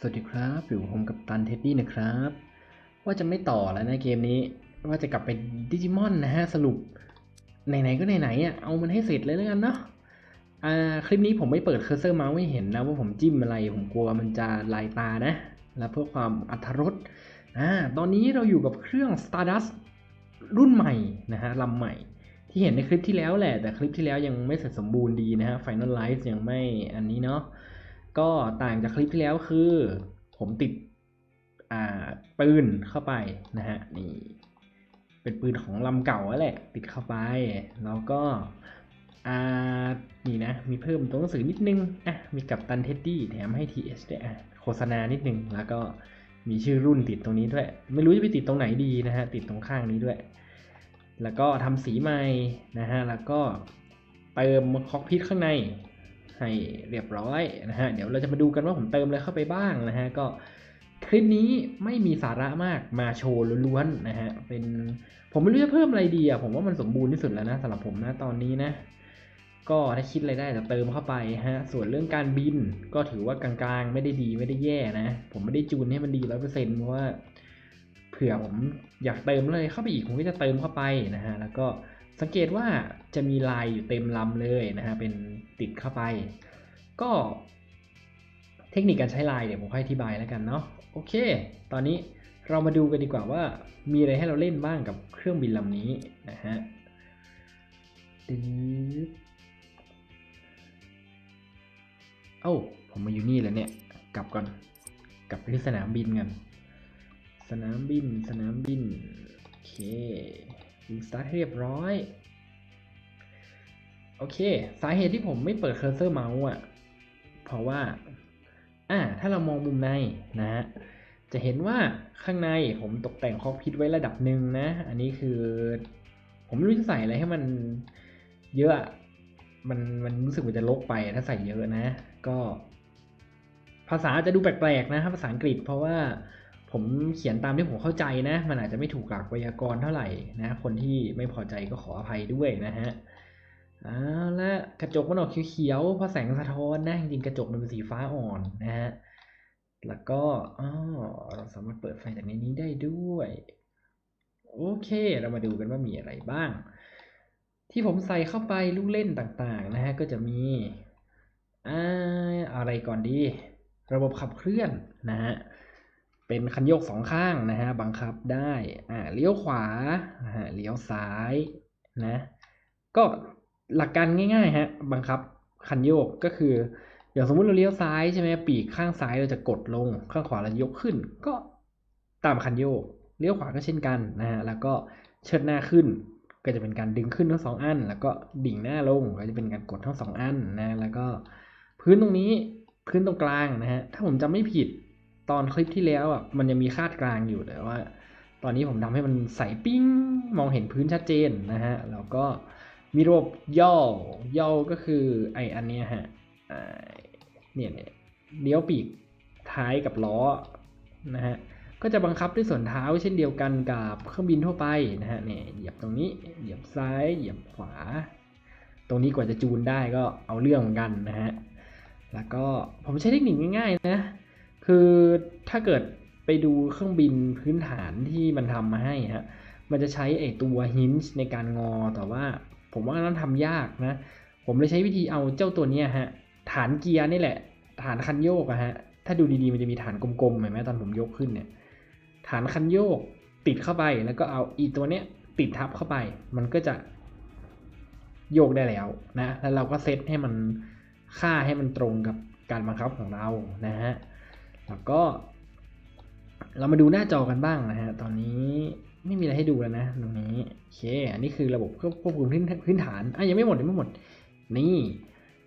สวัสดีครับอยู่ผมกับตันเท็ดดี้นะครับ ว่าจะไม่ต่อแล้วนะเกมนี้ว่าจะกลับไปดิจิมอนนะฮะ สรุป ไหน ๆ ก็ไหนๆอะเอามันให้เสร็จเลยแล้วกันเนาะอ่าคลิปนี้ผมไม่เปิดเคอร์เซอร์เมาส์ให้เห็นนะว่าผมจิ้มอะไร ผมกลัวมันจะลายตานะ และเพื่อความอัธรสอ่าตอนนี้เราอยู่กับเครื่อง Stardust รุ่นใหม่นะฮะลำใหม่ที่เห็นในคลิปที่แล้วแหละ แต่คลิปที่แล้วยังไม่เสร็จสมบูรณ์ดีนะฮะ Finalize ยังไม่อันนี้เนาะ ก็ต่างจากคลิปที่แล้วคือ ผมติดอ่าปืนเข้าไปนะฮะนี่เป็นปืนของลำเก่าแล้วแหละ ติดเข้าไป แล้วก็อ่านี่นะ มีเพิ่มตัวหนังสือนิดนึงอะมีกับตันเท็ดดี้แถมให้ TH ด้วยอะโฆษณานิดนึง แล้วก็มีชื่อรุ่นติดตรงนี้ด้วย ไม่รู้จะไปติดตรงไหนดีนะฮะ ติดตรงข้างนี้ด้วย แล้วก็ทำสีใหม่นะฮะ แล้วก็เติมคอกพิทข้างใน ให้เรียบร้อยนะฮะ เดี๋ยวเราจะมาดูกันว่าผมเติมอะไรเข้าไปบ้างนะฮะ ก็คลิปนี้ไม่มีสาระมากมาโชว์ล้วนๆนะฮะ เป็นผมไม่รู้จะเพิ่มอะไรดีอะ ผมว่ามันสมบูรณ์ที่สุดแล้วนะสำหรับผมนะตอนนี้นะ ก็ถ้าคิดอะไรได้จะเติมเข้าไปฮะ ส่วนเรื่องการบินก็ถือว่ากลางๆ ไม่ได้ดีไม่ได้แย่นะ ผมไม่ได้จูนให้มันดีร้อยเปอร์เซ็นต์เพราะว่าเผื่อผมอยากเติมเลยเข้าไปอีกผมก็จะเติมเข้าไปนะฮะ แล้วก็สังเกตว่าจะมีลายอยู่เต็มลำเลยนะฮะ เป็น ติดเข้าไป ก็เทคนิคการใช้ลายเดี๋ยวผมค่อยอธิบายแล้วกันเนาะโอเค ตอนนี้เรามาดูกันดีกว่าว่ามีอะไรให้เราเล่นบ้างกับเครื่องบินลำนี้นะฮะเอ้าผมมาอยู่นี่แล้วเนี่ย กลับก่อน กลับไปที่สนามบินกัน สนามบิน สนามบิน โอเคยิงสตาร์ทเรียบร้อย โอเค สาเหตุที่ผมไม่เปิดเคอร์เซอร์เมาส์อะ เพราะว่า อ่า ถ้าเรามองมุมในนะฮะ จะเห็นว่าข้างในผมตกแต่งคอกพิทไว้ระดับหนึ่งนะ อันนี้คือ ผมไม่รู้จะใส่อะไรให้มันเยอะ มันมันรู้สึกว่าจะลกไปถ้าใส่เยอะนะ ก็ ภาษาจะดูแปลกๆนะครับภาษาอังกฤษ เพราะว่าผมเขียนตามที่ผมเข้าใจนะ มันอาจจะไม่ถูกหลักไวยากรณ์เท่าไหร่นะ คนที่ไม่พอใจก็ขออภัยด้วยนะฮะ เอาละกระจกมันออกเขียวๆเพราะแสงสะท้อนนะจริงๆกระจกมันเป็นสีฟ้าอ่อนนะฮะแล้วก็อ๋อเราสามารถเปิดไฟจากในนี้ได้ด้วย โอเค เรามาดูกันว่ามีอะไรบ้าง ที่ผมใส่เข้าไปลูกเล่นต่างๆนะฮะก็จะมีอ่าอะไรก่อนดี ระบบขับเคลื่อนนะฮะเป็นคันโยกสองข้างนะฮะบังคับได้อ่าเลี้ยวขวานะฮะเลี้ยวซ้ายนะก็ หลักการง่ายๆฮะบังคับคันโยกก็คืออย่างสมมุติเราเลี้ยวซ้ายใช่ไหมปีกข้างซ้ายเราจะกดลงข้างขวาเรายกขึ้น ก็ตามคันโยกเลี้ยวขวาก็เช่นกันนะฮะแล้วก็เชิดหน้าขึ้น ก็จะเป็นการดึงขึ้นทั้งสองอัน แล้วก็ดิ่งหน้าลงก็จะเป็นการกดทั้งสองอันนะแล้วก็พื้นตรงนี้พื้นตรงกลางนะฮะถ้าผมจำไม่ผิดตอนคลิปที่แล้วอะมันยังมีคาดกลางอยู่แต่ว่า ตอนนี้ผมทำให้มันใสปิ้งมองเห็นพื้นชัดเจนนะฮะแล้วก็ มีระบบย่อย่อก็คือไออันนี้ฮะเนี่ยเนี่ยเลี้ยวปีกท้ายกับล้อนะฮะก็จะบังคับด้วยส่วนเท้าเช่นเดียวกันกับเครื่องบินทั่วไปนะฮะเนี่ยเหยียบตรงนี้เหยียบซ้ายเหยียบขวา ตรงนี้กว่าจะจูนได้ก็เอาเรื่องเหมือนกันนะฮะแล้วก็ผมใช้เทคนิคง่ายๆนะคือถ้าเกิดไปดูเครื่องบินพื้นฐานที่มันทำมาให้ฮะมันจะใช้ไอตัวฮินช์ในการงอแต่ว่า ผมว่านั้นทำยากนะ ผมเลยใช้วิธีเอาเจ้าตัวเนี้ยฮะ ฐานเกียร์นี่แหละ ฐานคันโยกอะฮะ ถ้าดูดีๆมันจะมีฐานกลมๆเห็นไหมตอนผมยกขึ้นเนี่ย ฐานคันโยกติดเข้าไป แล้วก็เอาอีตัวเนี้ยติดทับเข้าไป มันก็จะโยกได้แล้วนะ แล้วเราก็เซตให้มันค่าให้มันตรงกับการบังคับของเรานะฮะ แล้วก็ เรามาดูหน้าจอกันบ้างนะฮะ ตอนนี้ ไม่มีอะไรให้ดูแล้วนะตรงนี้โอเค อันนี้คือระบบควบคุมพื้นพื้นฐานอะยังไม่หมดยังไม่หมด นี่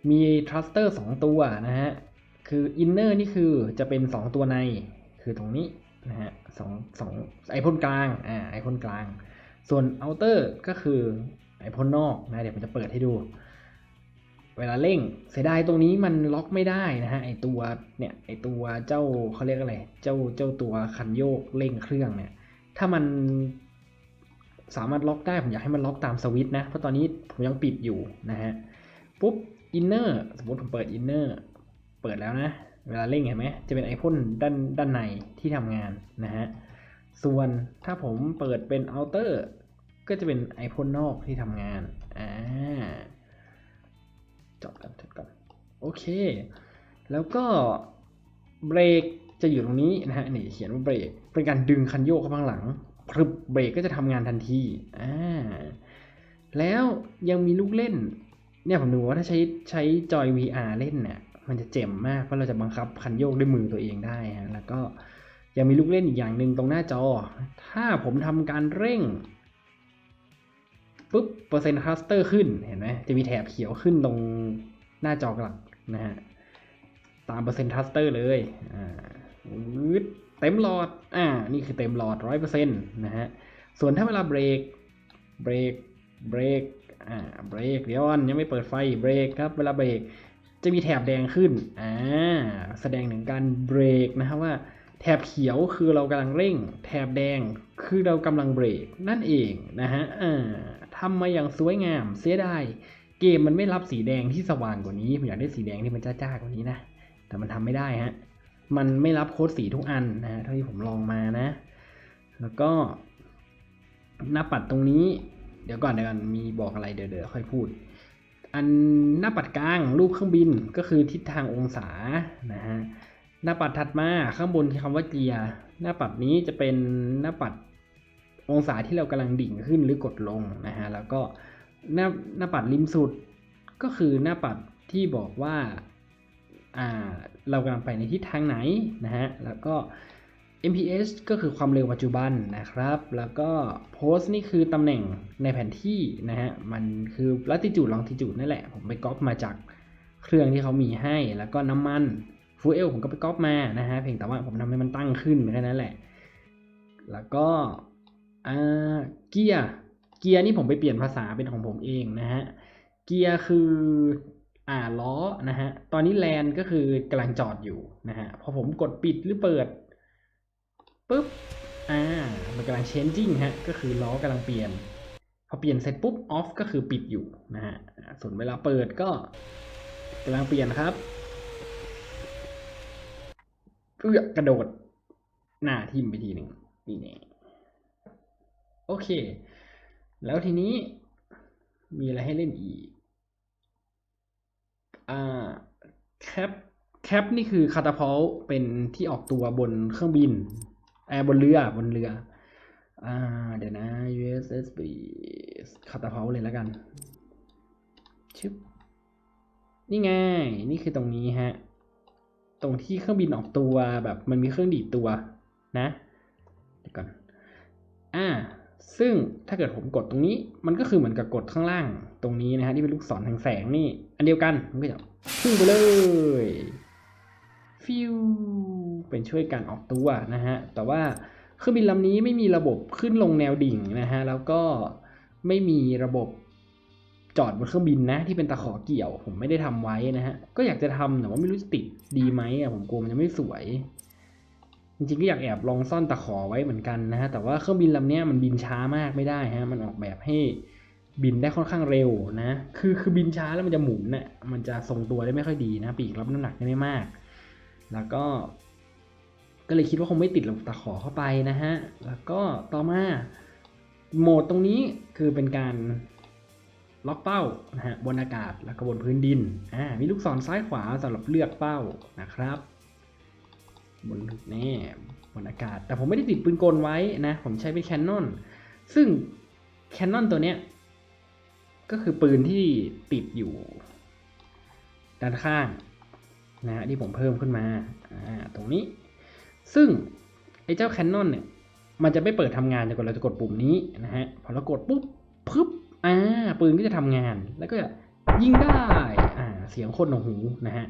มีทรัสเตอร์สองตัวนะฮะ คืออินเนอร์นี่คือจะเป็นสองตัวใน คือตรงนี้นะฮะสองสองไอพ่นกลาง อ่า ไอพ่นกลาง ส่วนเอาเตอร์ก็คือไอพ่นนอกนะ เดี๋ยวผมจะเปิดให้ดู เวลาเร่งเสียดายตรงนี้มันล็อกไม่ได้นะฮะ ไอตัวเนี่ย ไอตัวเจ้าเขาเรียกอะไร เจ้าเจ้าตัวคันโยกเร่งเครื่องเนี่ย ถ้ามันสามารถล็อกได้ผมอยากให้มันล็อกตามสวิตช์นะ เพราะตอนนี้ผมยังปิดอยู่นะฮะ ปุ๊บอินเนอร์สมมติผมเปิดอินเนอร์เปิดแล้วนะ เวลาเร่งเห็นไหมจะเป็นไอพ่นด้านด้านในที่ทำงานนะฮะ ส่วนถ้าผมเปิดเป็นเอาเตอร์ก็จะเป็นไอพ่นนอกที่ทำงานอ่าจบกันจบกันโอเค แล้วก็เบรกจะอยู่ตรงนี้นะฮะนี่เขียนว่าเบรก เป็นการดึงคันโยกเข้าข้างหลังพรึบเบรกก็จะทำงานทันทีอ่าแล้วยังมีลูกเล่น เนี่ยผมดูว่าถ้าใช้ใช้จอย VR เล่นเนี่ยมันจะเจ๋มมากเพราะเราจะบังคับคันโยกด้วยมือตัวเองได้ฮะแล้วก็ยังมีลูกเล่นอีกอย่างหนึ่งตรงหน้าจอ ถ้าผมทำการเร่งปุ๊บเปอร์เซ็นต์คลัสเตอร์ขึ้นเห็นไหมจะมีแถบเขียวขึ้นตรงหน้าจอกหลักนะฮะตามเปอร์เซ็นต์ทัสเตอร์เลยอ่าวืด เต็มหลอด อ่า นี่คือเต็มหลอดร้อยเปอร์เซ็นต์นะฮะ ส่วนถ้าเวลาเบรก เบรก เบรก อ่า เบรกเดี๋ยวก่อนยังไม่เปิดไฟ เบรกครับ เวลาเบรกจะมีแถบแดงขึ้น อ่า แสดงถึงการเบรกนะครับว่า แถบเขียวคือเรากำลังเร่ง แถบแดงคือเรากำลังเบรกนั่นเองนะฮะ อ่าทำมาอย่างสวยงาม เสียดาย เกมมันไม่รับสีแดงที่สว่างกว่านี้ ผมอยากได้สีแดงที่มันจ้าๆกว่านี้นะ แต่มันทำไม่ได้ฮะ มันไม่รับโค้ดสีทุกอันนะฮะเท่าที่ผมลองมานะ แล้วก็หน้าปัดตรงนี้ เดี๋ยวก่อนเดี๋ยวก่อนมีบอกอะไรเดี๋ยวเดี๋ยวค่อยพูด อันหน้าปัดกลางรูปเครื่องบินก็คือทิศทางองศานะฮะหน้าปัดถัดมาข้างบนที่คำว่าเกียร์หน้าปัดนี้จะเป็นหน้าปัดองศาที่เรากำลังดิ่งขึ้นหรือกดลงนะฮะแล้วก็หน้าหน้าปัดริมสุดก็คือหน้าปัดที่บอกว่าอ่า เรากำลังไปในทิศทางไหนนะฮะ แล้วก็ MPS ก็คือความเร็วปัจจุบันนะครับ แล้วก็ Post นี่คือตำแหน่งในแผนที่นะฮะ มันคือ latitude longitude นั่นแหละ ผมไปก๊อปมาจากเครื่องที่เขามีให้ แล้วก็น้ำมัน Fuel ผมก็ไปก๊อปมานะฮะ เพียงแต่ว่าผมทำให้มันตั้งขึ้นแค่นั้นแหละ แล้วก็เกียร์ เกียร์นี่ผมไปเปลี่ยนภาษาเป็นของผมเองนะฮะ เกียร์คือ อ่าล้อนะฮะตอนนี้แลนก็คือกำลังจอดอยู่นะฮะพอผมกดปิดหรือเปิดปุ๊บอ่ามันกำลัง changing ฮะก็คือล้อกำลังเปลี่ยน พอเปลี่ยนเสร็จปุ๊บ off ก็คือปิดอยู่นะฮะส่วนเวลาเปิดก็กำลังเปลี่ยนครับเอื้อกระโดดหน้าทิ่มไปทีหนึ่งนี่แน่โอเค แล้วทีนี้มีอะไรให้เล่นอีก อ่าแคปแคปนี่คือคาตาพอลเป็นที่ออกตัวบนเครื่องบินแอร์บนเรือบนเรือ อ่า เดี๋ยวนะ USSB คาตาพอลเลยแล้วกันชึบนี่ไง นี่คือตรงนี้ฮะ ตรงที่เครื่องบินออกตัวแบบมันมีเครื่องดีดตัวนะเดี๋ยวก่อน อ่า ซึ่ง ถ้าเกิดผมกดตรงนี้ มันก็คือเหมือนกับกดข้างล่างตรงนี้นะฮะที่เป็นลูกศรทางแสงนี่ อันเดียวกันมันก็จะพุ่งไปเลยฟิวเป็นช่วยการออกตัวนะฮะ แต่ว่าเครื่องบินลำนี้ไม่มีระบบขึ้นลงแนวดิ่งนะฮะ แล้วก็ไม่มีระบบจอดบนเครื่องบินนะ ที่เป็นตะขอเกี่ยว ผมไม่ได้ทำไว้นะฮะ ก็อยากจะทำแต่ว่าไม่รู้จะติดดีไหมอะผมกลัวมันจะไม่สวย จริงๆก็อยากแอบลองซ่อนตะขอไว้เหมือนกันนะฮะแต่ว่าเครื่องบินลำนี้มันบินช้ามากไม่ได้ฮะมันออกแบบให้บินได้ค่อนข้างเร็วนะ คือคือบินช้าแล้วมันจะหมุนน่ะมันจะทรงตัวได้ไม่ค่อยดีนะ ปีกรับน้ำหนักได้ไม่มาก แล้วก็ ก็เลยคิดว่าคงไม่ติดระบบตะขอเข้าไปนะฮะ แล้วก็ต่อมาโหมดตรงนี้คือเป็นการล็อกเป้านะฮะบนอากาศแล้วก็บนพื้นดินอ่ามีลูกศรซ้ายขวาสำหรับเลือกเป้านะครับ บนแน่บนอากาศ แต่ผมไม่ได้ติดปืนกลไว้นะ ผมใช้เป็นแคนนอน ซึ่งแคนนอนตัวเนี้ย ก็คือปืนที่ติดอยู่ ด้านข้างนะที่ผมเพิ่มขึ้นมาตรงนี้ ซึ่งไอ้เจ้าแคนนอนเนี่ย มันจะไม่เปิดทำงานจนกว่าเราจะกดปุ่มนี้นะฮะ พอเรากดปุ๊บปึ๊บอ่าปืนก็จะทำงาน แล้วก็จะยิงได้อ่าเสียงโคตรหนหูนะฮะ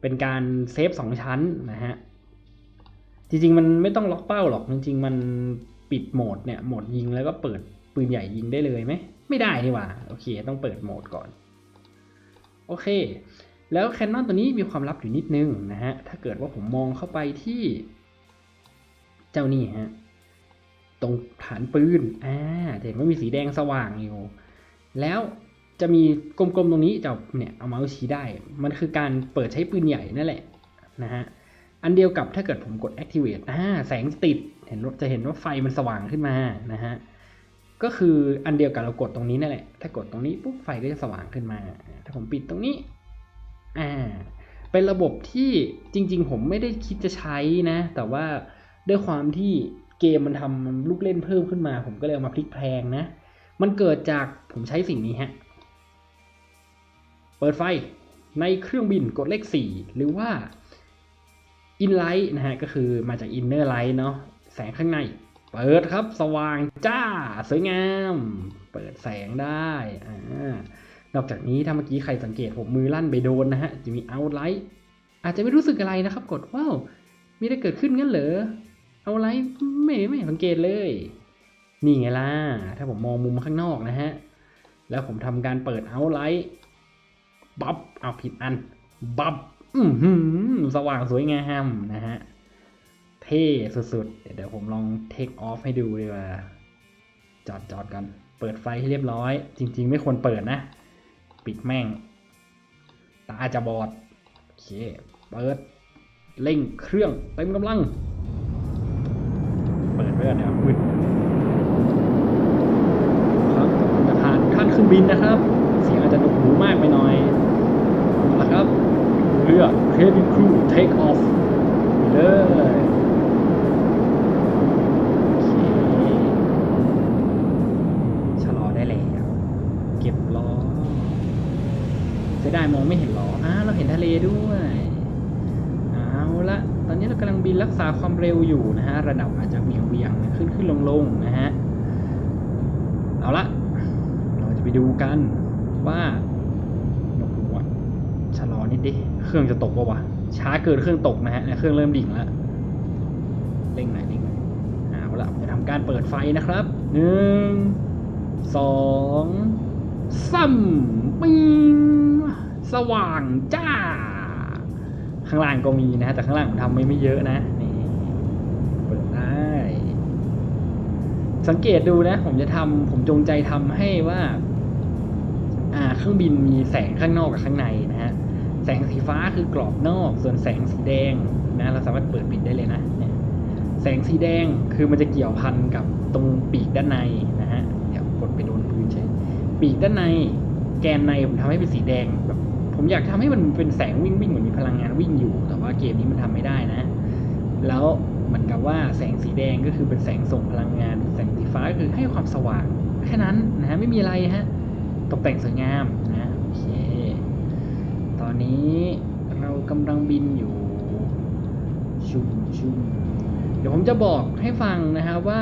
เป็นการเซฟสองชั้นนะฮะ จริงๆ มันไม่ต้องล็อกเป้าหรอก จริง ๆ มันปิดโหมดเนี่ยโหมดยิงแล้วก็เปิดปืนใหญ่ยิงได้เลยไหมไม่ได้นี่หว่าโอเค ต้องเปิดโหมดก่อน โอเค แล้วแคนนอนตัวนี้มีความลับอยู่นิดนึงนะฮะ ถ้าเกิดว่าผมมองเข้าไปที่ เจ้านี่ฮะ ตรงฐานปืนอ่าจะเห็นว่ามีสีแดงสว่างอยู่ แล้วจะมีกลมๆตรงนี้จะเนี่ยเอาเมาส์ชี้ได้ มันคือการเปิดใช้ปืนใหญ่นั่นแหละนะฮะ อันเดียวกับถ้าเกิดผมกด activate อ่าแสงติด เห็นจะเห็นว่าไฟมันสว่างขึ้นมานะฮะ ก็คืออันเดียวกับเรากดตรงนี้นั่นแหละ ถ้ากดตรงนี้ปุ๊บไฟก็จะสว่างขึ้นมา ถ้าผมปิดตรงนี้ อ่า เป็นระบบที่จริง ๆ ผมไม่ได้คิดจะใช้นะ แต่ว่าด้วยความที่เกมมันทำลูกเล่นเพิ่มขึ้นมา ผมก็เลยเอามาพลิกแพลงนะ มันเกิดจากผมใช้สิ่งนี้ฮะ เปิดไฟในเครื่องบินกดเลข 4 หรือว่า in light นะฮะก็คือมาจาก inner light เนาะแสงข้างใน เปิดครับสว่างจ้า สวยงาม เปิดแสงได้อ่านอกจากนี้ถ้าเมื่อกี้ใครสังเกตผมมือลั่นไปโดนนะฮะ จะมี outlight อาจจะไม่รู้สึกอะไรนะครับ กดว้าวมีอะไรเกิดขึ้นงั้นเหรอ outlight ไม่ไม่สังเกตเลย นี่ไงล่ะ ถ้าผมมองมุมข้างนอกนะฮะ แล้วผมทำการเปิด outlight บับเอาผิดอันบับ อือหือสว่างสวยงามนะฮะ เท่สุดๆ เดี๋ยวผมลองเทคออฟให้ดูดีกว่า จอดจอดกัน เปิดไฟให้เรียบร้อย จริง ๆ ไม่ควรเปิดนะ ปิดแม่ง ตาจะบอด โอเค เปิด เร่งเครื่องเต็มกำลัง เปิดไว้ก่อนนะครับมืดครับจะผ่านขั้นเครื่องบินนะครับ เสียงอาจจะดุหูมากไปหน่อยเอาละครับ เรือ Heavy Crew Take Off ไปเลยโอเคชะลอได้แล้ว เก็บล้อเสียดายมองไม่เห็นล้ออ้าเราเห็นทะเลด้วย เอาละตอนนี้เรากำลังบินรักษาความเร็วอยู่นะฮะ ระดับอาจจะเวียงเวียงๆขึ้นขึ้นลงลงๆนะฮะ เอาละ เราจะไปดูกันว่าโอ้โหชะลอนิดดิ เครื่องจะตกปะวะ ช้าเกินเครื่องตกนะฮะ เครื่องเริ่มดิ่งแล้วเร่งหน่อยเร่งหน่อยเอาละผมจะทำการเปิดไฟนะครับหนึ่งสองสามปิงสว่างจ้า ข้างล่างก็มีนะ แต่ข้างล่างผมทำไม่ไม่เยอะนะนี่เปิดได้ สังเกตดูนะ ผมจะทำผมจงใจทำให้ว่า อ่า เครื่องบินมีแสงข้างนอกกับข้างในนะ แสงสีฟ้าคือกรอบนอก ส่วนแสงสีแดงนะเราสามารถเปิดปิดได้เลยนะเนี่ยแสงสีแดงคือมันจะเกี่ยวพันกับตรงปีกด้านในนะฮะเดี๋ยวกดไปโดนพื้นใช่ปีกด้านในแกนในผมทำให้เป็นสีแดงแบบผมอยากทำให้มันเป็นแสงวิ่งวิ่งเหมือนมีพลังงานวิ่งอยู่ แต่ว่าเกมนี้มันทำไม่ได้นะ แล้วเหมือนกับว่าแสงสีแดงก็คือเป็นแสงส่งพลังงาน แสงสีฟ้าก็คือให้ความสว่างแค่นั้นนะฮะไม่มีอะไรฮะตกแต่งสวยงาม นี้เรากำลังบินอยู่ ชุมชุมเดี๋ยวผมจะบอกให้ฟังนะฮะว่า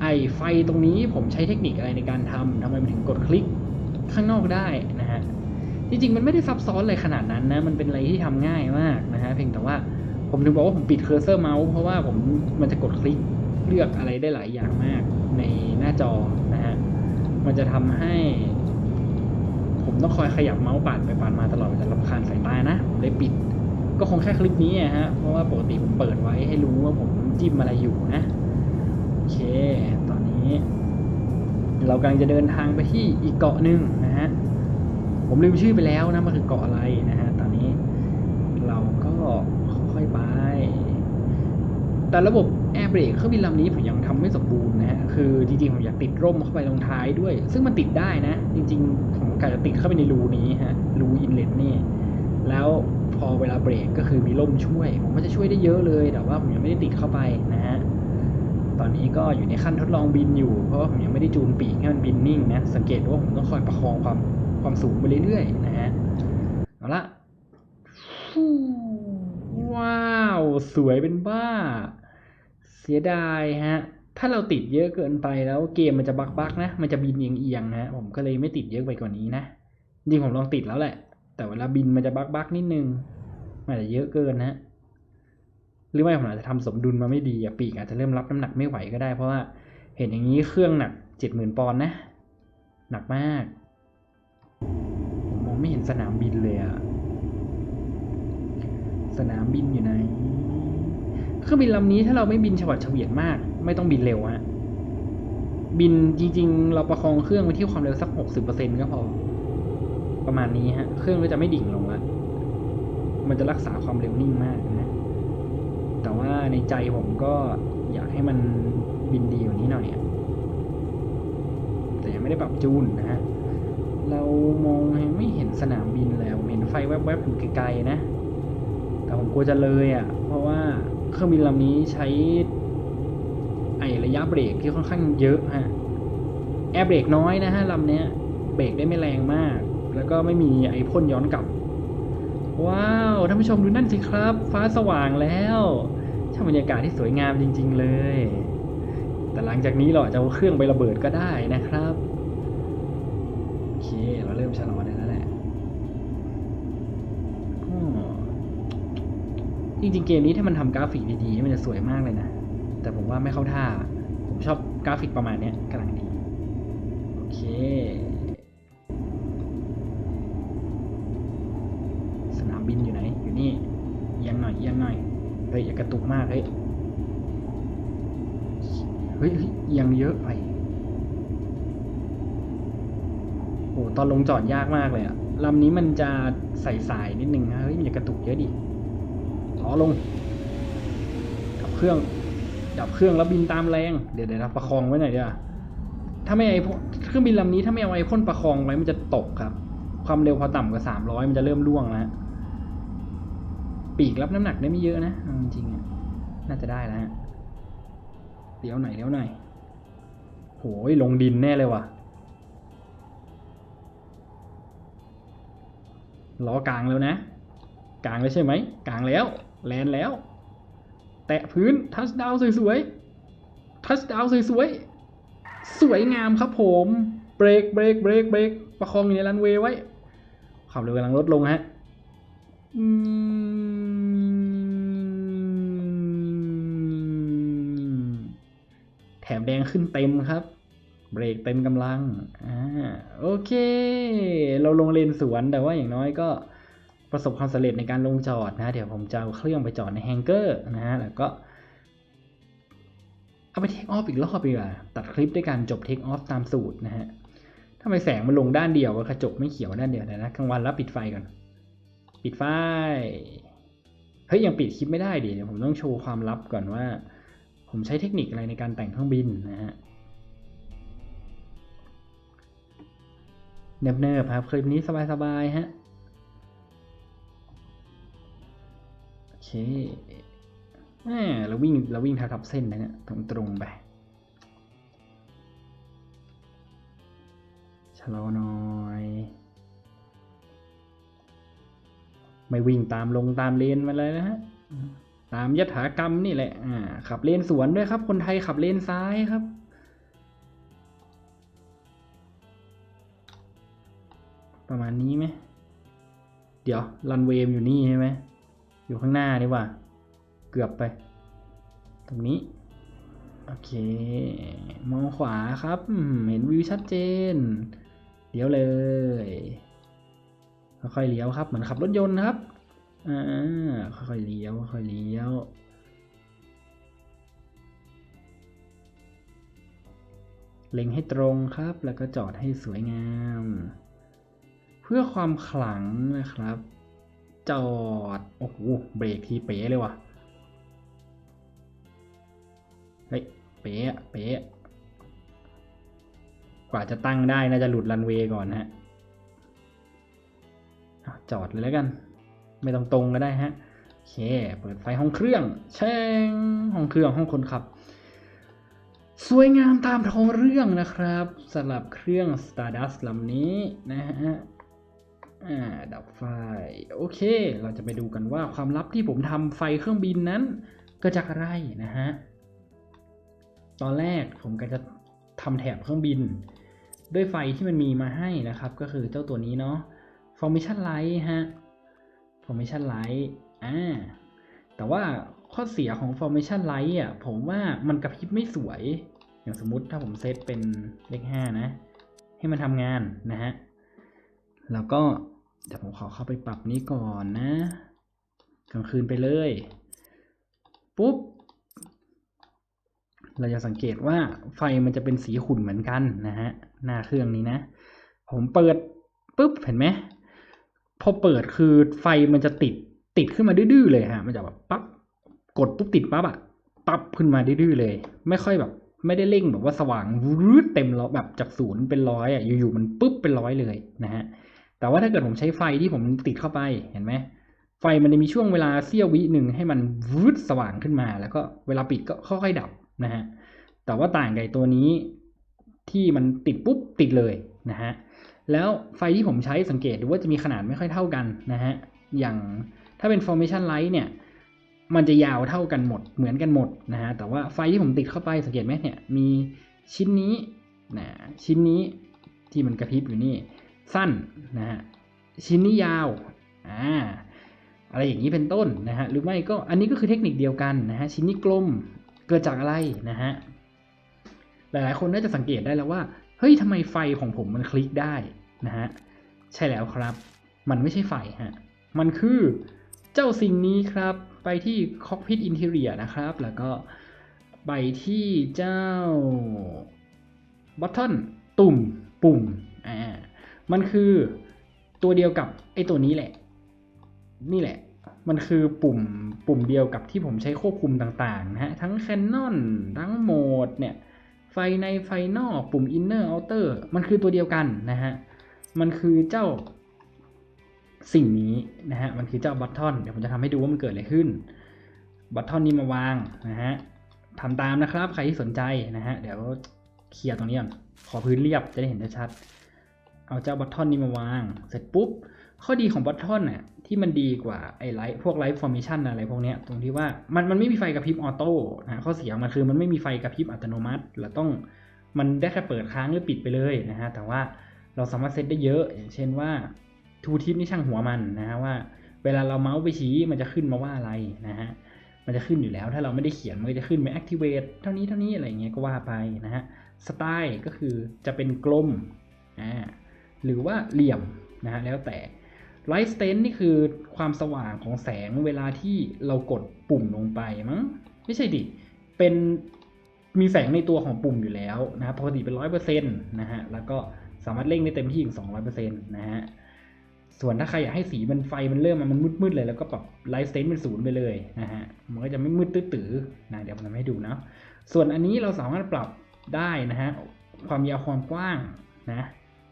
ไอไฟตรงนี้ผมใช้เทคนิคอะไรในการทำทำไมมันถึงกดคลิกข้างนอกได้นะฮะจริงๆ มันไม่ได้ซับซ้อนอะไรขนาดนั้นนะ มันเป็นอะไรที่ทำง่ายมากนะฮะ เพียงแต่ว่าผมถึงบอกว่าผมปิดเคอร์เซอร์เมาส์เพราะว่าผมมันจะกดคลิกเลือกอะไรได้หลายอย่างมากในหน้าจอนะฮะ มันจะทำให้ ต้องคอยขยับเมาส์ปาดไปปาดมาตลอดมันจะรำคาญสายตานะผมเลยปิด ก็คงแค่คลิปนี้อะฮะเพราะว่าปกติผมเปิดไว้ให้รู้ว่าผมจิ้มอะไรอยู่นะโอเค ตอนนี้ เรากำลังจะเดินทางไปที่อีกเกาะหนึ่งนะฮะผมลืมชื่อไปแล้วนะมันคือเกาะอะไรนะฮะตอนนี้เราก็ค่อยไป แต่ระบบแอร์เบรกเครื่องบินลำนี้ผมยัง ทำไม่สมบูรณ์นะฮะคือจริงๆผมอยากติดร่มเข้าไปตรงท้ายด้วย ซึ่งมันติดได้นะ จริงๆผมกะจะติดเข้าไปในรูนี้ฮะรูอินเลตนี่แล้วพอเวลาเบรกก็คือมีร่มช่วย ผมก็จะช่วยได้เยอะเลย แต่ว่าผมยังไม่ได้ติดเข้าไปนะฮะตอนนี้ก็อยู่ในขั้นทดลองบินอยู่ เพราะว่าผมยังไม่ได้จูนปีกให้มันบินนิ่งนะสังเกตว่าผมต้องคอยประคองความความสูงไปเรื่อยๆนะฮะเอาละว้าว สวยเป็นบ้า เสียดายฮะ ถ้าเราติดเยอะเกินไปแล้วเกมมันจะบักๆนะ มันจะบินเอียงๆนะผมก็เลยไม่ติดเยอะไปกว่านี้นะจริงผมลองติดแล้วแหละ แต่เวลาบินมันจะบักๆนิดนึงมันจจะเยอะเกินนะ หรือไม่ผมอาจจะทำสมดุลมาไม่ดีอะปีกอาจจะเริ่มรับน้ำหนักไม่ไหวก็ได้ เพราะว่าเห็นอย่างนี้เครื่องหนักเจ็ดหมื่นปอนด์นะ หนักมากผมมองไม่เห็นสนามบินเลยอะสนามบินอยู่ไหนเครื่องบินลำนี้ถ้าเราไม่บินฉวัดเฉวียนมาก ไม่ต้องบินเร็วฮะบินจริง ๆ เราประคองเครื่องไว้ที่ความเร็วสักหกสิบเปอร์เซ็นก็พอ ประมาณนี้ฮะ เครื่องก็จะไม่ดิ่งลงละมันจะรักษาความเร็วนิ่งมากนะ แต่ว่าในใจผมก็อยากให้มันบินดีกว่านี้หน่อยแต่ยังไม่ได้ปรับจูนนะฮะ เรามองไม่เห็นสนามบินแล้วเห็นไฟแวบๆอยู่ไกลๆนะ แต่ผมกลัวจะเลยอะ่ะ เพราะว่าเครื่องบินลำนี้ใช้ ไอระยะเบรกที่ค่อนข้างเยอะฮะแอร์เบรกน้อยนะฮะลำเนี้ยเบรกได้ไม่แรงมาก แล้วก็ไม่มีไอพ่นย้อนกลับ ว้าวท่านผู้ชมดูนั่นสิครับ ฟ้าสว่างแล้วช่างบรรยากาศที่สวยงามจริง ๆ เลย แต่หลังจากนี้เราอาจจะเอาเครื่องไประเบิดก็ได้นะครับโอเคเราเริ่มชะลอได้แล้วแหละจริงๆเกมนี้ถ้ามันทำกราฟิกดีๆมันจะสวยมากเลยนะ แต่ผมว่าไม่เข้าท่า ผมชอบกราฟิกประมาณนี้กำลังดี โอเค สนามบินอยู่ไหน อยู่นี่ยังหน่อยยังหน่อย เฮ้ยอย่ากระตุกมากเฮ้ย เฮ้ยยังเยอะไปโอ้ตอนลงจอดยากมากเลยอะลำนี้มันจะใส่สายนิดนึงนะเฮ้ยมันอย่ากระตุกเยอะดิล้อลงดับเครื่อง ดับเครื่องแล้วบินตามแรง เดี๋ยวเดี๋ยวประคองไว้หน่อยเดียวถ้าไม่ไอพ่นเครื่องบินลำนี้ถ้าไม่เอาไอพ่นประคองไว้มันจะตกครับ ความเร็วพอต่ำกว่าสามร้อยมันจะเริ่มร่วงแล้วปีกรับน้ำหนักได้ไม่เยอะนะจริงๆอะน่าจะได้แล้วฮะเดี๋ยวไหนเดี๋ยวหน่อยโหยลงดินแน่เลยว่ะล้อกลางแล้วนะ กลางแล้วใช่ไหมกลางแล้ว แลนแล้ว แตะพื้นทัชดาวสวยๆทัชดาวสวยๆสวยงามครับผมเบรกเบรกเบรกเบรกประคองอยู่ในรันเวย์ไว้ความเร็วกำลังลดลงฮะแถมแดงขึ้นเต็มครับ เบรกเต็มกำลังอ่าโอเค เราลงเลนสวนแต่ว่าอย่างน้อยก็ ประสบความสำเร็จในการลงจอดนะเดี๋ยวผมจะเอาเครื่องไปจอดในแฮงเกอร์นะฮะแล้วก็เอาไปเทคออฟอีกรอบดีกว่าตัดคลิปด้วยการจบเทคออฟตามสูตรนะฮะทำไมแสงมันลงด้านเดียวกระจกไม่เขียวด้านเดียวเดี๋ยวนะกลางวันแล้วปิดไฟก่อน ปิดไฟเฮ้ยยังปิดคลิปไม่ได้ดิเดี๋ยวผมต้องโชว์ความลับก่อนว่า ผมใช้เทคนิคอะไรในการแต่งเครื่องบินนะฮะเนิบๆครับคลิปนี้สบายๆฮะ เคแหมเราวิ่งเราวิ่งทับเส้นนะเนี่ยตรงๆไปชะลอหน่อย ไม่วิ่งตามลงตามเลนมาเลยนะฮะตามยถากรรมนี่แหละอ่าขับเลนสวนด้วยครับ คนไทยขับเลนซ้ายครับประมาณนี้ไหม เดี๋ยวรันเวย์อยู่นี่ใช่ไหม อยู่ข้างหน้านี่ว่า เกือบไป ตรงนี้ โอเค มองขวาครับ เห็นวิวชัดเจน เดี๋ยวเลยค่อยๆเลี้ยวครับ เหมือนขับรถยนต์นะครับ อ่า ค่อยๆเลี้ยว ค่อยๆเลี้ยว เล็งให้ตรงครับ แล้วก็จอดให้สวยงาม เพื่อความขลังนะครับ จอด โอ้โห เบรกทีเป๋เลยว่ะ เฮ้ย เป๋อะเป๋อะกว่าจะตั้งได้น่าจะหลุดรันเวย์ก่อนฮะอะจอดเลยแล้วกัน ไม่ต้องตรงก็ได้ฮะ โอเค เปิดไฟห้องเครื่อง แช่งห้องเครื่องห้องคนขับ สวยงามตามท้องเรื่องนะครับสำหรับเครื่อง Stardust ลำนี้นะฮะ อ่าดับไฟ โอเค เราจะไปดูกันว่าความลับที่ผมทำไฟเครื่องบินนั้นเกิดจากอะไรนะฮะ ตอนแรกผมก็จะทำแถบเครื่องบิน ด้วยไฟที่มันมีมาให้นะครับ ก็คือเจ้าตัวนี้เนาะ Formation Light ฮะ Formation Light อ่า แต่ว่าข้อเสียของ Formation Light อะ ผมว่ามันกระพริบไม่สวย อย่างสมมุติถ้าผมเซตเป็นเลข5นะ ให้มันทำงานนะฮะ แล้วก็ เดี๋ยวผมขอเข้าไปปรับนี้ก่อนนะ กลางคืนไปเลย ปุ๊บ เราจะสังเกตว่าไฟมันจะเป็นสีขุ่นเหมือนกันนะฮะ หน้าเครื่องนี้นะ ผมเปิดปุ๊บ เห็นไหม พอเปิดคือไฟมันจะติดติดขึ้นมาดื้อเลยฮะ มันจะแบบปั๊บ กดปุ๊บติดปั๊บอะปั๊บขึ้นมาดื้อเลย ไม่ค่อยแบบไม่ได้เร่งแบบว่าสว่างวืดเต็มร้อแบบจากศูนย์เป็นร้อยอะอยู่ๆมันปุ๊บเป็นร้อยเลยนะฮะ แต่ว่าถ้าเกิดผมใช้ไฟที่ผมติดเข้าไปเห็นไหมไฟมันจะมีช่วงเวลาเสี้ยววิหนึ่งให้มันวืดสว่างขึ้นมา แล้วก็เวลาปิดก็ค่อยๆดับนะฮะแต่ว่าต่างกับตัวนี้ที่มันติดปุ๊บติดเลยนะฮะแล้วไฟที่ผมใช้สังเกตดูว่าจะมีขนาดไม่ค่อยเท่ากันนะฮะอย่างถ้าเป็น formation light เนี่ยมันจะยาวเท่ากันหมดเหมือนกันหมดนะฮะแต่ว่าไฟที่ผมติดเข้าไปสังเกตไหมเนี่ยมีชิ้นนี้นะชิ้นนี้ที่มันกระพริบอยู่นี่ สั้นนะฮะชิ้นนี้ยาวอ่าอะไรอย่างนี้เป็นต้นนะฮะหรือไม่ก็อันนี้ก็คือเทคนิคเดียวกันนะฮะชิ้นนี้กลมเกิดจากอะไรนะฮะหลายๆคนน่าจะสังเกตได้แล้วว่าเฮ้ยทำไมไฟของผมมันคลิกได้นะฮะใช่แล้วครับ มันไม่ใช่ไฟฮะมันคือเจ้าสิ่งนี้ครับ ไปที่ Cockpit Interior นะครับ แล้วก็ไปที่เจ้า Button ตุ่มปุ่มอ่า มันคือตัวเดียวกับไอตัวนี้แหละ นี่แหละ มันคือปุ่มปุ่มเดียวกับที่ผมใช้ควบคุมต่างๆนะฮะ ทั้ง Canon ทั้งโหมดเนี่ย ไฟในไฟนอกปุ่ม Inner Outer มันคือตัวเดียวกันนะฮะ มันคือเจ้าสิ่งนี้นะฮะ มันคือเจ้าบัตทอน เดี๋ยวผมจะทำให้ดูว่ามันเกิดอะไรขึ้น บัตทอนนี้มาวางนะฮะทำตามนะครับ ใครที่สนใจนะฮะ เดี๋ยวเคลียร์ตรงนี้ก่อน ขอพื้นเรียบจะได้เห็นชัดๆ เอาเจ้าบัตทอนนี้มาวาง เสร็จปุ๊บ ข้อดีของบัตทอนน่ะที่มันดีกว่าไอ้ไลท์พวกไลท์ฟอร์เมชันอะไรพวกเนี้ยตรงที่ว่ามันมันไม่มีไฟกระพริบออโต้นะข้อเสียมันคือมันไม่มีไฟกระพริบอัตโนมัติเราต้องมันได้แค่เปิดค้างหรือปิดไปเลยนะฮะแต่ว่าเราสามารถเซตได้เยอะ อย่างเช่นว่าทูทิปนี่ช่างหัวมันนะฮะว่า เวลาเราเมาส์ไปชี้มันจะขึ้นมาว่าอะไรนะฮะมันจะขึ้นอยู่แล้ว ถ้าเราไม่ได้เขียนมันจะขึ้นมา activate เท่านี้เท่านี้อะไรเงี้ยก็ว่าไปนะฮะสไตล์ก็คือจะเป็นกลมอ่า หรือว่าเหลี่ยมนะฮะแล้วแต่ไลท์สเตนนี่คือความสว่างของแสงเวลาที่เรากดปุ่มลงไปมั้งไม่ใช่ดิเป็นมีแสงในตัวของปุ่มอยู่แล้วนะครับปกติเป็นร้อยเปอร์เซ็นต์นะฮะแล้วก็สามารถเร่งได้เต็มที่ถึงสองร้อยเปอร์เซ็นต์นะฮะส่วนถ้าใครอยากให้สีมันไฟมันเริ่มมันมืดๆเลย แล้วก็ปรับไลท์สเตนเป็นศูนย์ไปเลยนะฮะมันก็จะไม่มืดตื้อๆนะเดี๋ยวผมทำให้ดูนะส่วนอันนี้เราสามารถปรับได้นะฮะความยาวความกว้างนะ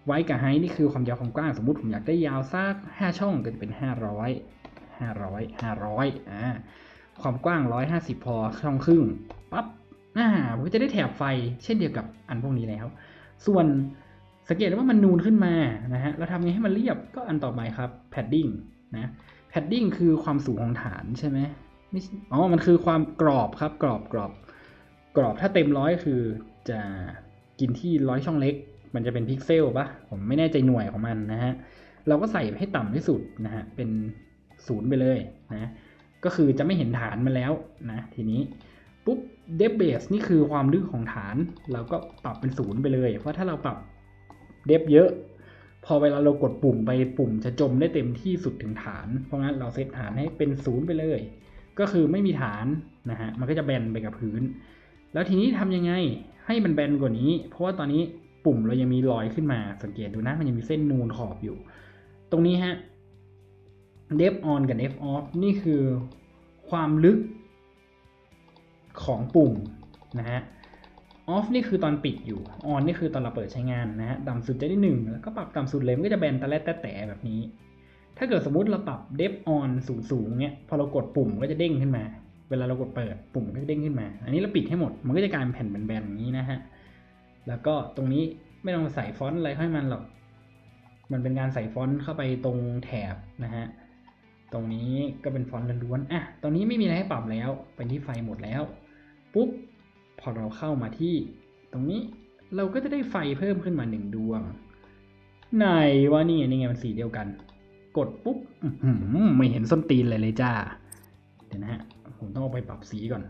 ไว้กับไฮนี่คือความยาวความกว้างสมมุติผมอยากได้ยาวสัก5ช่องก็จะเป็น 500 500 500อ่าความกว้าง 150 พอช่องครึ่งปั๊บอ่าผมจะได้แถบไฟเช่นเดียวกับอันพวกนี้แล้ว ส่วนสังเกตว่ามันนูนขึ้นมานะฮะแล้วทำไงให้มันเรียบก็อันต่อไปครับ padding นะ padding คือความสูงของฐานใช่ไหมไม่ใช่อ๋อมันคือความกรอบครับกรอบกรอบกรอบถ้าเต็มร้อยคือจะกินที่ร้อยช่องเล็ก มันจะเป็นพิกเซลปะผมไม่แน่ใจหน่วยของมันนะฮะ เราก็ใส่ให้ต่ำที่สุดนะฮะ เป็นศูนย์ไปเลยนะ ก็คือจะไม่เห็นฐานมันแล้วนะ ทีนี้ปุ๊บเดฟเบสนี่คือความลึกของฐาน เราก็ปรับเป็นศูนย์ไปเลย เพราะถ้าเราปรับเดฟเยอะ พอเวลาเรากดปุ่มไปปุ่มจะจมได้เต็มที่สุดถึงฐาน เพราะงั้นเราเซตฐานให้เป็นศูนย์ไปเลย ก็คือไม่มีฐานนะฮะ มันก็จะแบนไปกับพื้น แล้วทีนี้ทำยังไงให้มันแบนกว่านี้ เพราะว่าตอนนี้ ปุ่มเรายังมีรอยขึ้นมาสังเกตดูนะมันยังมีเส้นนูนขอบอยู่ ตรงนี้ฮะ depth on กับ depth off นี่คือความลึกของปุ่มนะฮะ off นี่คือตอนปิดอยู่ on นี่คือตอนเราเปิดใช้งานนะฮะต่ำสุดจะได้หนึ่งแล้วก็ปรับต่ำสุดเลยมันก็จะแบนตะแลตแต่แบบนี้ ถ้าเกิดสมมติเราปรับ depth on สูงสูงเนี้ยพอเรากดปุ่มก็จะเด้งขึ้นมา เวลาเรากดเปิดปุ่มก็จะเด้งขึ้นมา อันนี้เราปิดให้หมด มันก็จะกลายเป็นแผ่นแบนๆอย่างนี้นะฮะ แล้วก็ตรงนี้ไม่ต้องใส่ฟอนต์อะไรให้มันหรอก มันเป็นการใส่ฟอนต์เข้าไปตรงแถบนะฮะ ตรงนี้ก็เป็นฟอนต์ล้วนๆอะตรงนี้ไม่มีอะไรให้ปรับแล้ว เป็นที่ไฟหมดแล้ว ปุ๊บ พอเราเข้ามาที่ ตรงนี้เราก็จะได้ไฟเพิ่มขึ้นมาหนึ่งดวง ไหนวะนี่นี่ไงมันสีเดียวกัน กดปุ๊บไม่เห็นส้นตีนเลยเลยจ้า เดี๋ยวนะฮะ ผมต้องเอาไปปรับสีก่อน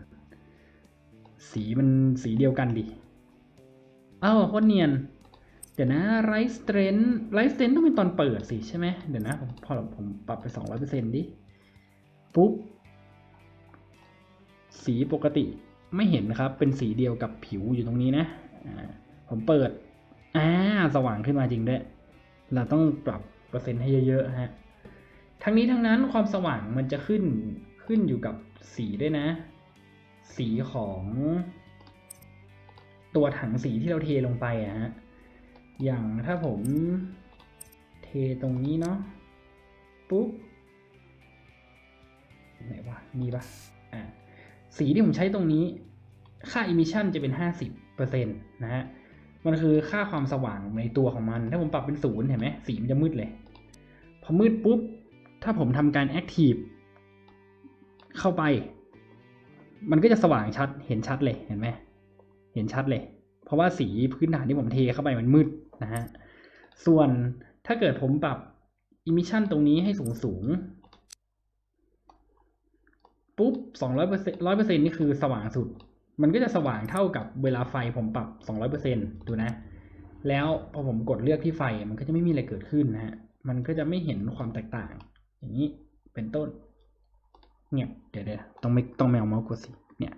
สีมันสีเดียวกันดิ อ้าวโคตรเนียน เดี๋ยวนะไรสเตรนไรสเตรนต้องเป็นตอนเปิดสิใช่ไหมเดี๋ยวนะผมพอผมปรับไปสองร้อยเปอร์เซ็นต์ดิ ปุ๊บ สีปกติไม่เห็นนะครับ เป็นสีเดียวกับผิวอยู่ตรงนี้นะอ่าผมเปิด อ่า สว่างขึ้นมาจริงด้วย เราต้องปรับเปอร์เซ็นต์ให้เยอะๆฮะ ทั้งนี้ทั้งนั้นความสว่างมันจะขึ้นขึ้นอยู่กับสีด้วยนะ สีของ ตัวถังสีที่เราเทลงไปอะฮะ อย่างถ้าผมเทตรงนี้เนาะ ปุ๊บ ไหนวะ มีปะอ่า สีที่ผมใช้ตรงนี้ ค่า emission จะเป็น 50%นะฮะ มันคือค่าความสว่างในตัวของมัน ถ้าผมปรับเป็นศูนย์เห็นไหม สีมันจะมืดเลย พอมืดปุ๊บ ถ้าผมทำการ active เข้าไป มันก็จะสว่างชัด เห็นชัดเลย เห็นไหม เห็นชัดเลย เพราะว่าสีพื้นฐานที่ผมเทเข้าไปมันมืดนะฮะ ส่วนถ้าเกิดผมปรับ emission ตรงนี้ให้สูงสูงปุ๊บสองร้อยเปอร์เซ็นร้อยเปอร์เซ็นนี่คือสว่างสุด มันก็จะสว่างเท่ากับเวลาไฟผมปรับสองร้อยเปอร์เซ็นดูนะ แล้วพอผมกดเลือกที่ไฟมันก็จะไม่มีอะไรเกิดขึ้นนะฮะ มันก็จะไม่เห็นความแตกต่าง อย่างนี้เป็นต้น เนี่ย เดี๋ยวเดี๋ยวต้องไม่ต้องไม่เอาเมาส์กดสิ เนี่ย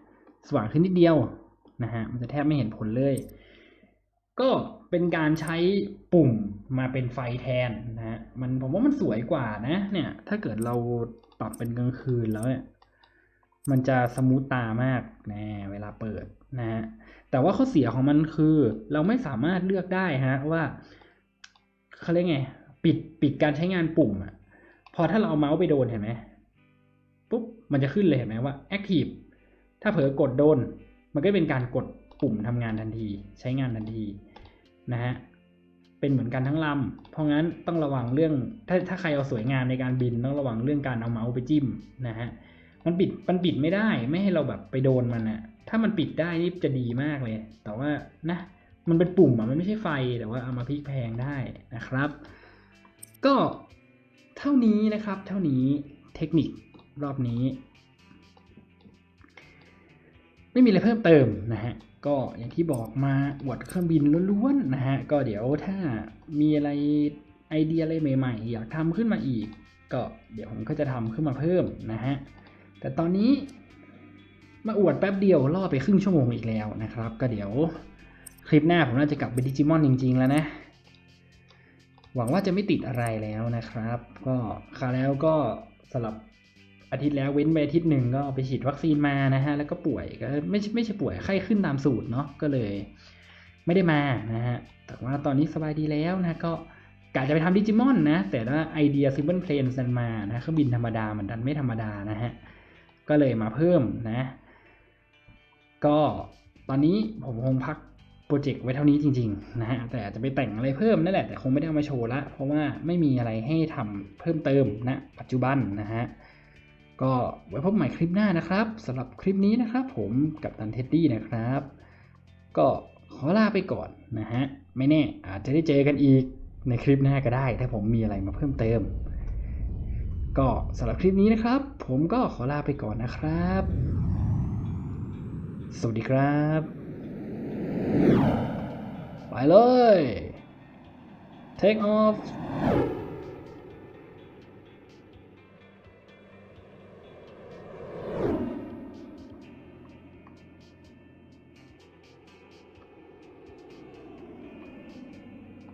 สว่างขึ้นนิดเดียว นะฮะมันจะแทบไม่เห็นผลเลย ก็เป็นการใช้ปุ่มมาเป็นไฟแทนนะฮะมันผมว่ามันสวยกว่านะ เนี่ย ถ้าเกิดเราปรับเป็นกลางคืนแล้วเนี่ยมันจะสมูทตามากน่เวลาเปิดนะฮะแต่ว่าข้อเสียของมันคือ เราไม่สามารถเลือกได้ฮะว่าเขาเรียกไงปิดปิดการใช้งานปุ่มอะพอถ้าเราเอาเมาส์ไปโดนเห็นไหมปุ๊บมันจะขึ้นเลยเห็นไหมว่า active ถ้าเผลอกดโดน มันก็เป็นการกดปุ่มทำงานทันที ใช้งานทันทีนะฮะเป็นเหมือนกันทั้งลำเพราะงั้นต้องระวังเรื่องถ้าถ้าใครเอาสวยงามในการบินต้องระวังเรื่องการเอาเมาส์ไปจิ้มนะฮะมันปิดมันปิดไม่ได้ไม่ให้เราแบบไปโดนมันอะถ้ามันปิดได้นี่จะดีมากเลย แต่ว่านะมันเป็นปุ่มอะมันไม่ใช่ไฟแต่ว่าเอามาพลิกแพงได้นะครับ ก็เท่านี้นะครับ เท่านี้เทคนิครอบนี้ ไม่มีอะไรเพิ่มเติมนะฮะก็อย่างที่บอกมาอวดเครื่องบินล้วนๆนะฮะก็เดี๋ยวถ้ามีอะไรไอเดียอะไรใหม่ๆ อยากทำขึ้นมาอีก ก็เดี๋ยวผมก็จะทำขึ้นมาเพิ่มนะฮะแต่ตอนนี้มาอวดแป๊บเดียวล่อไปครึ่งชั่วโมงอีกแล้วนะครับ ก็เดี๋ยวคลิปหน้าผมน่าจะกลับไปดิจิมอนจริง ๆ แล้วนะ หวังว่าจะไม่ติดอะไรแล้วนะครับ ก็คราแล้วก็สลับ อาทิตย์แล้วเว้นไปอาทิตย์หนึ่งก็ไปฉีดวัคซีนมานะฮะ แล้วก็ป่วยก็ไม่ไม่ใช่ป่วยไข้ขึ้นตามสูตรเนาะก็เลย ไม่ได้มานะฮะ แต่ว่าตอนนี้สบายดีแล้วนะก็กะจะไปทำดิจิมอนนะ แต่ว่าไอเดียซิมเบิลเพลนมันมานะเครื่องบินธรรมดามันดันไม่ธรรมดานะฮะ ก็เลยมาเพิ่มนะ ก็ตอนนี้ผมคงพักโปรเจกต์ไว้เท่านี้จริงๆนะฮะแต่อาจจะไปแต่งอะไรเพิ่มนั่นแหละแต่คงไม่ได้เอามาโชว์ละเพราะว่าไม่มีอะไรให้ทำเพิ่มเติมณนะปัจจุบันนะฮะ ก็ไว้พบใหม่คลิปหน้านะครับสำหรับคลิปนี้นะครับ ผมกับตันเท็ดดี้นะครับ ก็ขอลาไปก่อนนะฮะไม่แน่อาจจะได้เจอกันอีกในคลิปหน้าก็ได้ ถ้าผมมีอะไรมาเพิ่มเติม ก็สำหรับคลิปนี้นะครับ ผมก็ขอลาไปก่อนนะครับ สวัสดีครับ ไปเลย take off